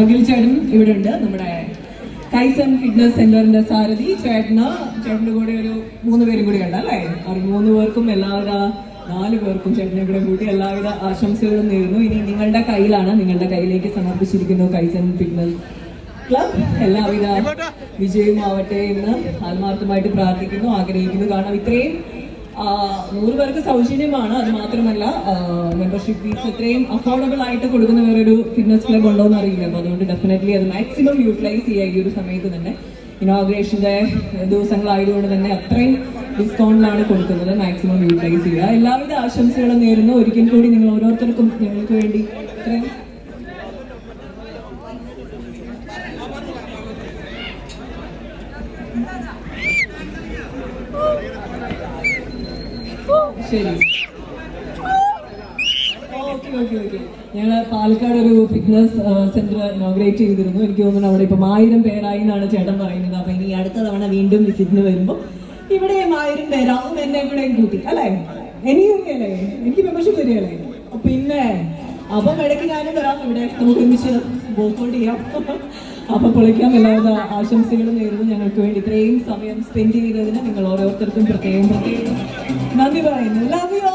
അഖിൽ ചേട്ടൻ ഇവിടെ ഉണ്ട് നമ്മുടെ കൈസൺ ഫിറ്റ്നസ് സെന്ററിന്റെ സാരഥി. ചേട്ടന് ചേട്ടന്റെ കൂടെ ഒരു മൂന്ന് പേരും കൂടി ഉണ്ട് അല്ലേ? അവർ മൂന്ന് പേർക്കും എല്ലാവിധ നാല് പേർക്കും ചേട്ടനെ കൂടെ കൂട്ടി എല്ലാവിധ ആശംസകളും നേരുന്നു. ഇനി നിങ്ങളുടെ കയ്യിലാണ് നിങ്ങളുടെ കയ്യിലേക്ക് സമർപ്പിച്ചിരിക്കുന്നു കൈസൺ ഫിറ്റ്നസ് ക്ലബ്. എല്ലാവിധ വിജയമാവട്ടെ എന്ന് ആത്മാർത്ഥമായിട്ട് പ്രാർത്ഥിക്കുന്നു ആഗ്രഹിക്കുന്നു. കാരണം ഇത്രയും നൂറ് പേർക്ക് സൗജന്യമാണ്. അത് മാത്രമല്ല മെമ്പർഷിപ്പ് ഫീസ് ഇത്രയും അഫോർഡബിൾ ആയിട്ട് കൊടുക്കുന്ന വേറൊരു ഫിറ്റ്നസ് ക്ലബ് ഉണ്ടോ എന്ന് അറിയില്ല അപ്പോൾ അതുകൊണ്ട് ഡെഫിനറ്റ്ലി അത് മാക്സിമം യൂട്ടിലൈസ് ചെയ്യുക ഈ ഒരു സമയത്ത് തന്നെ. ഇനോഗ്രേഷന്റെ ദിവസങ്ങളായതുകൊണ്ട് തന്നെ അത്രയും ഡിസ്കൗണ്ടിലാണ് കൊടുക്കുന്നത്. മാക്സിമം യൂട്ടിലൈസ് ചെയ്യുക. എല്ലാവിധ ആശംസകളും നേരുന്നു. ഒരിക്കൽ കൂടി നിങ്ങൾ ഓരോരുത്തർക്കും ഞങ്ങൾക്ക് വേണ്ടി ഇത്രയും ശരി. ഞങ്ങൾ പാലക്കാട് ഒരു ഫിറ്റ്നസ് സെന്റർ ഇനോഗ്രേറ്റ് ചെയ്തിരുന്നു. എനിക്ക് തോന്നുന്നു അവിടെ ഇപ്പം ആയിരം പേരായി എന്നാണ് ചേട്ടൻ പറയുന്നത്. അപ്പൊ ഇനി അടുത്ത തവണ വീണ്ടും വിസിറ്റിന് വരുമ്പോൾ ഇവിടെ ആയിരം പേരാവും എന്നെ കൂടെ കൂട്ടി അല്ലേ? എനിക്കും അല്ലേ എനിക്ക് മെമ്പർഷിപ്പ് തരികയല്ലേ പിന്നെ അപ്പം ഇടയ്ക്ക് ഞാനും വരാം. ഇവിടെ നമുക്ക് ഒരുമിച്ച് വർക്കൗട്ട് ചെയ്യാം. അപ്പൊ പൊളിക്കാൻ എല്ലാവിധ ആശംസകളും നേരുന്നു ഞങ്ങൾക്ക് വേണ്ടി. ഇത്രയും സമയം സ്പെൻഡ് ചെയ്തതിന് നിങ്ങൾ ഓരോരുത്തർക്കും പ്രത്യേകം പ്രത്യേകം നന്ദി പറയുന്നു. ലവ് യു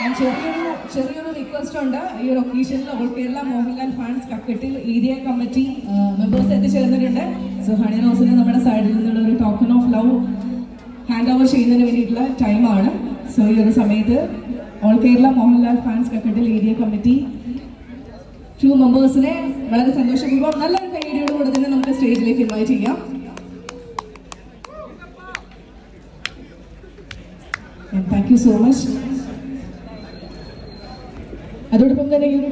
ഞാൻ ചെറിയൊരു ചെറിയൊരു റിക്വസ്റ്റ് ഉണ്ട്. ഈ ഒരു ഒക്കേഷനിൽ all Kerala Mohanlal fans Kakkattil area committee members എത്തിച്ചേർന്നിട്ടുണ്ട്. So honey റോസിന് നമ്മുടെ സൈഡിൽ നിന്നുള്ള ഒരു token of love hand over ചെയ്യുന്നതിന് വേണ്ടിയിട്ടുള്ള ടൈമാണ് സോ ഈ ഒരു സമയത്ത് all Kerala Mohanlal fans Kakkattil area committee to മെമ്പേഴ്സിനെ വളരെ സന്തോഷപൂർവം നല്ലൊരു കൈയടിയോട് കൂടെ തന്നെ നമുക്ക് സ്റ്റേജിലേക്ക് ഇൻവൈറ്റ് ചെയ്യാം. താങ്ക് യു സോ മച്ച് അതോടൊപ്പം തന്നെ ഈ ഒരു